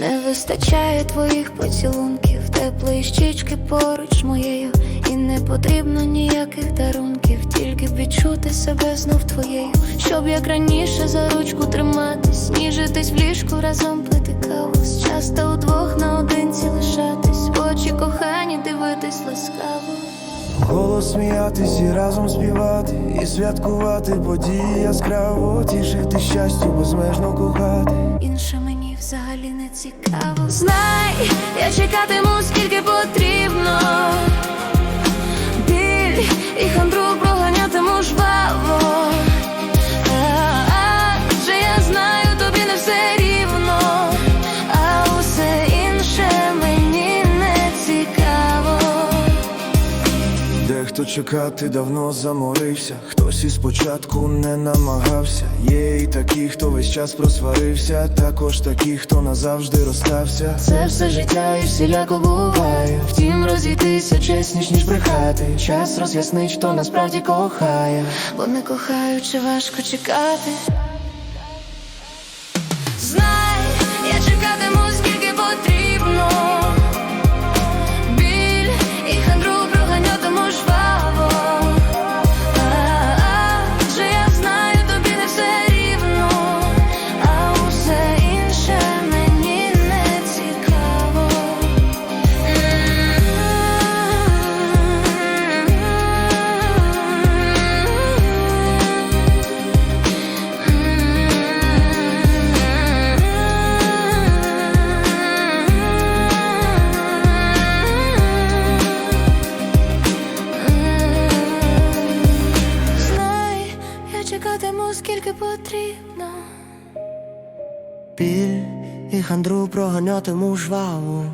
Не вистачає твоїх поцілунків, теплої щічки поруч моєю, і не потрібно ніяких дарунків, тільки б відчути себе знов твоєю, щоб як раніше за ручку триматись, ніжитись в ліжку разом пити каву, часто удвох наодинці лишатись, в очі кохані дивитись ласкаво. Голос сміятись і разом співати, і святкувати події яскраво, тішити щастю, безмежно кохати. Інше Знай, я чекатиму скільки потрібно. Дехто чекати давно заморився, хтось із початку не намагався. Є і такі, хто весь час просварився, також такі, хто назавжди розстався. Це все життя і всіляко буває. Втім, розійтися чесніш, ніж брехати. Час роз'яснить, хто насправді кохає. Бо не кохаючи, важко чекати. Чекатиму, скільки потрібно. Біль і хандру проганятиму жваву.